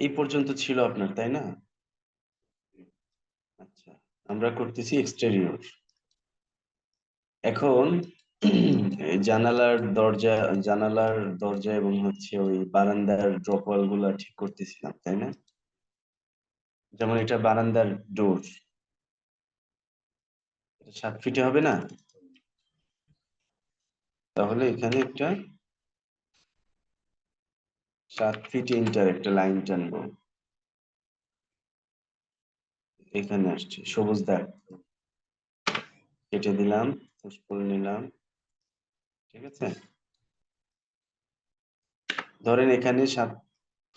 এই পর্যন্ত ছিল আপনার, তাই না? আচ্ছা আমরা করতেছি এক্সটেরিয়র এখন জানালার দরজা জানালার দরজা এবং হচ্ছে ওই বারান্দার ড্রপ ওয়ালগুলা ঠিক করতেছিলাম, তাই না? যেমন এটা বারান্দার ডোর সাত ফিটে হবে না? তাহলে এখানে একটা সাত ফিট ইন্টার একটা লাইন টানবো। এখানে আসছে, সবুজ দাগ। কেটে দিলাম নিলাম, ঠিক আছে? ধরেন এখানে সাত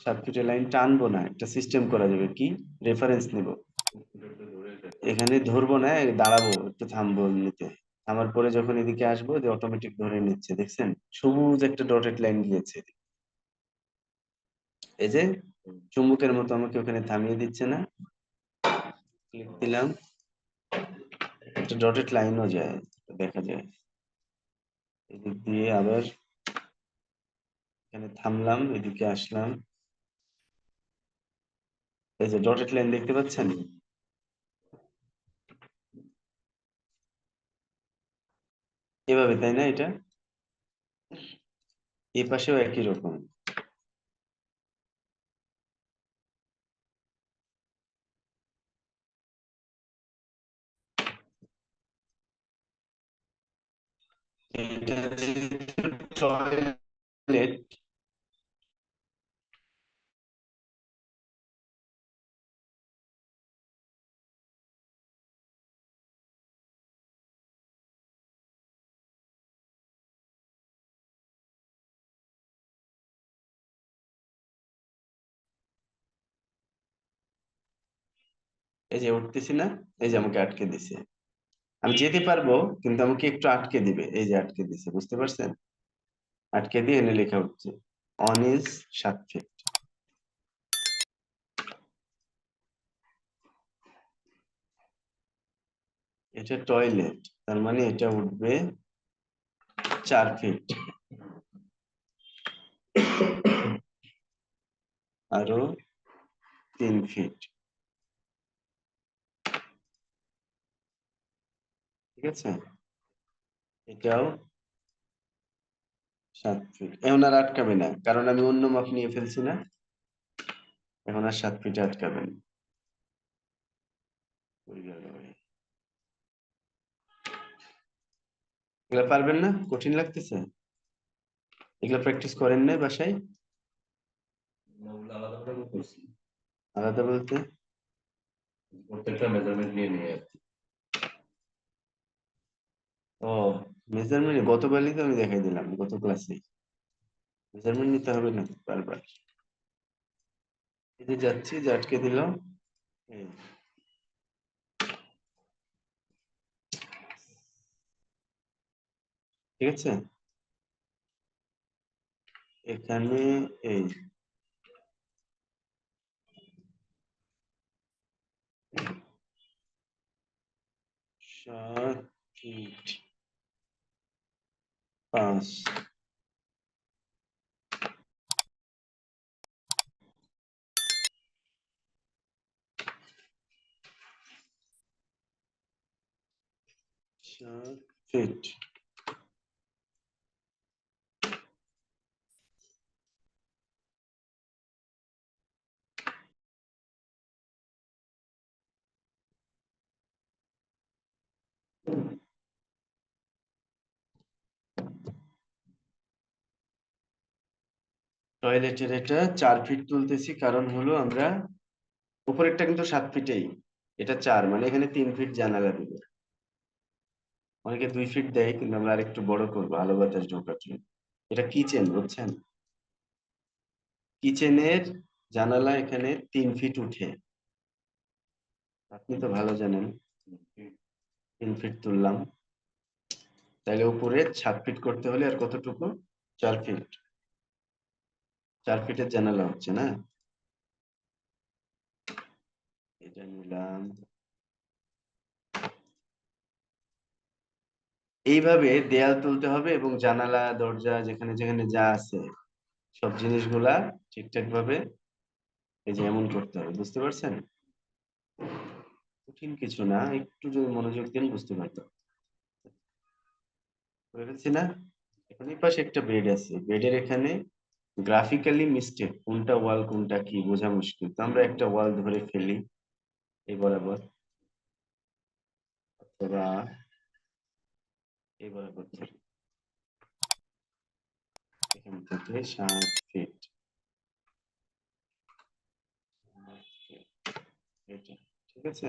সাত ফিটের লাইন টানবো না, একটা সিস্টেম করা যাবে কি? রেফারেন্স নিব। এখানে ধরবো না দাঁড়াবো, একটু থামবো এমনিতে। থামার পরে যখন এদিকে আসব অটোমেটিক ধরে নিচ্ছে, দেখছেন? সবুজ একটা ডটেড লাইন দিয়েছে এই যে চুম্বকের মতো আমাকে ওখানে থামিয়ে দিচ্ছে না। ক্লিক দিলাম। একটা ডটেড লাইনও যায়, দেখা যায়। এদিক দিয়ে আবার এখানে থামলাম, এদিকে আসলাম। এই যে ডটেড লাইন দেখতে পাচ্ছেন? এভাবে, তাই না এটা? এই পাশেও একই রকম। এটা টয়লেট এই যে উঠতেছি না এই যে আমাকে আটকে দিছে আমি যেতে পারব, কিন্তু আমাকে একটু আটকে দিবে। এই যে আটকে দিছে, বুঝতে পারছেন? আটকে দিয়ে এনে লেখা হচ্ছে অন ইজ এটা টয়লেট তার মানে এটা উঠবে চার ফিট আরও তিন ফিট ঠিক আছে? এটাও সাত ফিট এখন আর আটকাবে না কারণ আমি অন্য মাপ নিয়ে ফেলছি না। এখন আর সাত ফিটে আটকাবে না। এগুলা পারবেন না? কঠিন লাগতেছে? এগুলা প্র্যাকটিস করেন না বাসায়? আলাদা বলতে? প্রত্যেকটা মেজারমেন্ট নিয়ে নিয়ে ও মেজারমেন্ট গতকালই তো আমি দেখাই দিলাম, গত ক্লাসে মেজারমেন্ট নিতে হবে না, বারবার। এই যে যাচ্ছি, যে আটকে দিল। ঠিক আছে? এখানে, এই। সাত ফিট পাঁচ সাত ফিট টয়লেটের এটা চার ফিট তুলতেছি, কারণ হলো আমরা উপরেরটা কিন্তু সাত ফিটেই এটা চার মানে এখানে তিন ফিট জানালা দিব। অনেকে দুই ফিট দেয়, কিন্তু আমরা আরেকটু বড় করব আলো বাতাস ঢোকার জন্য। এটা কিচেন বুঝছেন? কিচেনের জানালা এখানে তিন ফিট উঠে। আপনি তো ভালো জানেন, তিন ফিট তুললাম। তাহলে উপরে সাত ফিট করতে হলে আর কতটুকু? চার ফিট চার ফিটের জানালা হচ্ছে, না? এটা নিলাম। এইভাবে দেয়াল তুলতে হবে এবং জানালা, দরজা, যেখানে যেখানে যা আছে, সব জিনিসগুলা ঠিকঠাক ভাবে এই যে এমন করতে হবে, বুঝতে পারছেন? কঠিন কিছু না, একটু যদি মনোযোগ দেন বুঝতে পারতো বুঝতে পেরেছি না? এখন পাশে একটা বেড আছে। বেডের এখানে গ্রাফিক্যালি মিস্টেক কোনটা ওয়াল কোনটা কি, বোঝা মুশকিল। তো আমরা একটা ওয়াল ধরে ফেলি এই বরাবর অথবা এই বরাবর এখান থেকে সাত ফিট ঠিক আছে?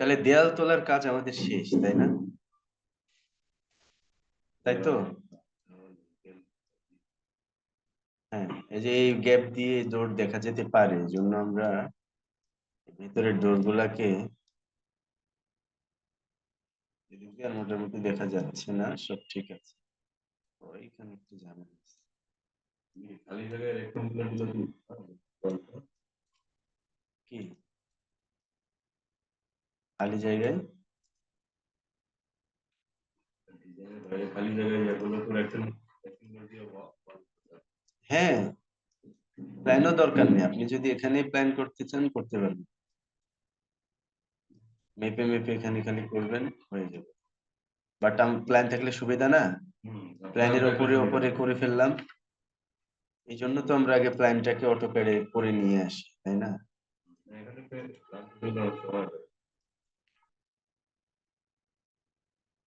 তাহলে দেয়াল তোলার কাজ আমাদের শেষ, তাই না? তাই তো? হ্যাঁ এই যে এই গ্যাপ দিয়ে ডোর দেখা যেতে পারে এই জন্য আমরা ভিতরের ডোর গুলাকে মোটামুটি দেখা যাচ্ছে না সব ঠিক আছে। ওইখানে একটু ঝামেলা খালি জায়গায়গুলো কি খালি জায়গায়? খালি জায়গায় তো দিয়ে হ্যাঁ প্ল্যানও দরকার নেই। আপনি যদি এখানে প্ল্যান করতে চান করতে পারবেন। মেপে মেপে এখানে খালি করবেন হয়ে যাবে। বাট প্ল্যান থাকলে সুবিধা না? প্ল্যানের ওপরে ওপরে করে ফেললাম। এই জন্য তো আমরা আগে প্ল্যানটাকে অটো প্যাডে করে নিয়ে আসি তাই না।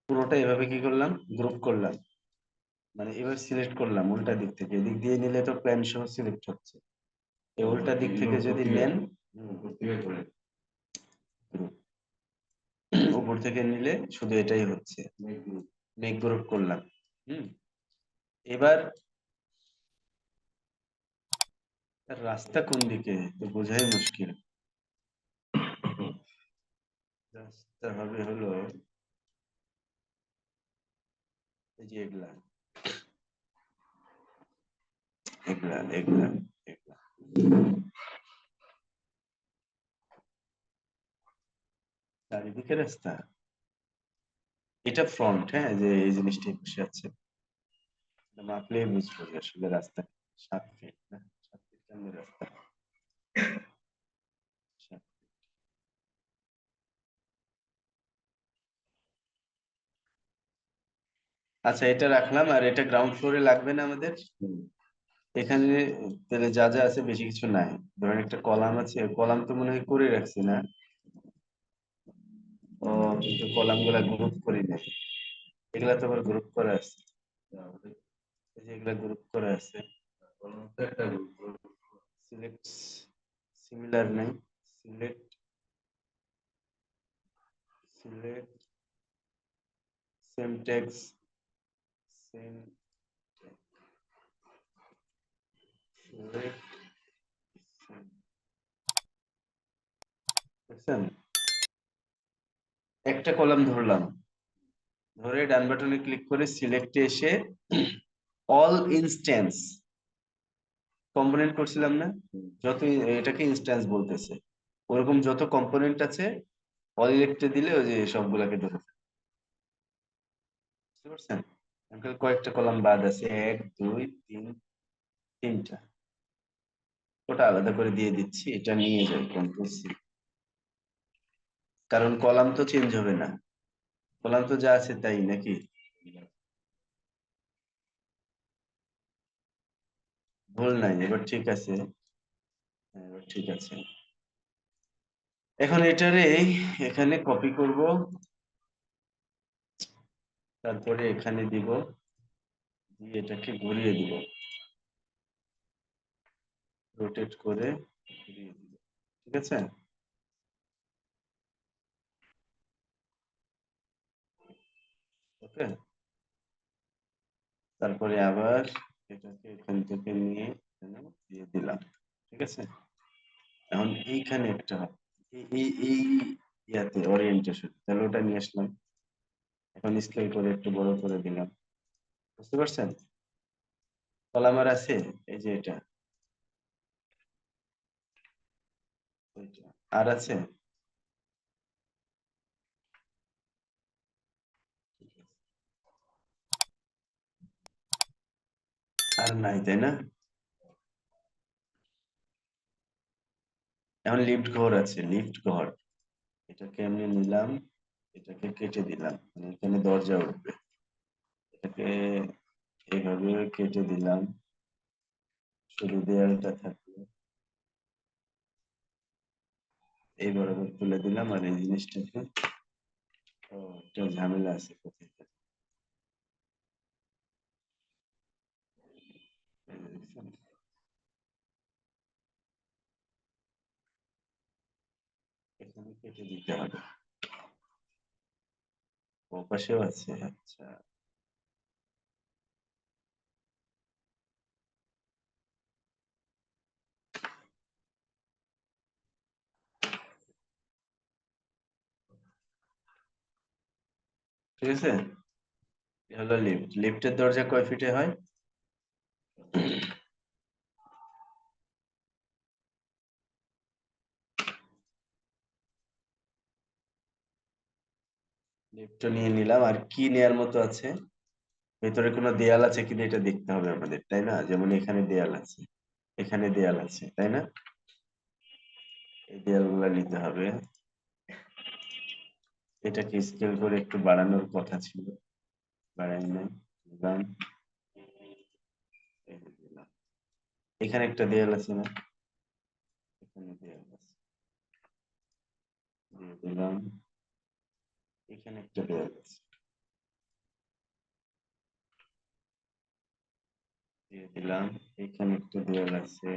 পুরোটা এভাবে কি করলাম? গ্রুপ করলাম। মানে এবার সিলেক্ট করলাম উল্টা দিক থেকে। এদিক দিয়ে নিলে তো প্ল্যান সহ সিলেক্ট হচ্ছে। এই উল্টা দিক থেকে যদি নেন উপর থেকে নিলে শুধু এটাই হচ্ছে। মেক গ্রুপ করলাম। হুম। এবার রাস্তা কোন দিকে? তো বোঝাই মুশকিল। রাস্তা হবে হলো এই যে এগুলা। এগুলা রাস্তা। এটা ফ্রন্ট হ্যাঁ? যে এই জিনিসটা বসে আছে। এটা মাপলে বুঝব আসলে রাস্তা সাত ফিট না? সাত ফিট রাস্তা। আচ্ছা এটা রাখলাম। আর এটা গ্রাউন্ড ফ্লোরে লাগবে না আমাদের। এখানে তাহলে যা যা আছে বেশি কিছু নাই। ধরেন একটা কলাম আছে কলাম তো মনে হয় করে রাখছি না। ও কিন্তু কলামগুলা গ্রুপ করি নাই। এগুলা তো আবার গ্রুপ করা আছে। এগুলা গ্রুপ করা আছে। সিলেক্ট সিমিলার নাই select select same text same select দেখছেন একটা কলাম ধরলাম। ধরে ডান বাটনে ক্লিক করে সিলেক্টে এসে অল ইনস্ট্যান্স কম্পোনেন্ট করছিলাম না যত এটাকে ইনস্ট্যান্স বলতেছে। ওরকম যত কম্পোনেন্ট আছে অল ইলেক্টে দিলে ওই যে সবগুলাকে ধরে বুঝতে পারছেন? কয়েকটা কলাম বাদ আছে, এক, দুই, তিন, তিনটা। ওটা আলাদা করে দিয়ে দিচ্ছি, এটা নিয়ে যাই কন্ট্রোল সি কারণ কলাম তো চেঞ্জ হবে না। কলাম তো যা আছে তাই নাকি? ভুল নাই, এবার ঠিক আছে। এবার ঠিক আছে। এখন এটারে এখানে কপি করব। তারপরে এখানে দিব। দিয়ে এটাকে ঘুরিয়ে দিব। রোটেট করে ঘুরিয়ে দিব। ঠিক আছে? ওকে? তারপরে আবার এটাকে এখান থেকে নিয়ে এখানে দিয়ে দিলাম, ঠিক আছে? এখন এইখানে একটা এই- এই ইয়াতে ওরিয়েন্টেশন তাহলে ওটা নিয়ে আসলাম। এখন স্কেল করে একটু বড় করে দিলাম, বুঝতে পারছেন? কলামার আছে, এই যে এটা। আর আছে? আর নাই, তাই না? এখন লিফট ঘর আছে, লিফট ঘর। এটাকে এমনি নিলাম, এটাকে কেটে দিলাম। মানে এখানে দরজা উঠবে। এটাকে এইভাবে কেটে দিলাম। শুধু দেয়ালটা থাকল। এই বরাবর তুলে দিলাম আর এই জিনিসটাকে। একটা ঝামেলা আছে কোথায় এই যে দেখছেন? এখানে কেটে দিতে হবে ও পাশেও আছে আচ্ছা। ঠিক আছে? হলো লিফট লিফটের দরজা কয় ফিটে হয়? লিফটটা নিয়ে নিলাম। আর কি নেয়ার মতো আছে? ভেতরে কোনো দেয়াল আছে কিনা এটা দেখতে হবে আমাদের, তাই না? যেমন এখানে দেয়াল আছে, এখানে দেয়াল আছে, তাই না? এই দেয়ালগুলা নিতে হবে। এটাকে স্কেল করে একটু বাড়ানোর কথা ছিল। বাড়াই নাই। এখানে একটা দেয়াল আছে না? এখানে দেয়াল আছে। দিলাম। এখানে একটা দেয়াল আছে। দিয়ে দিলাম এখানে একটা দেয়াল আছে।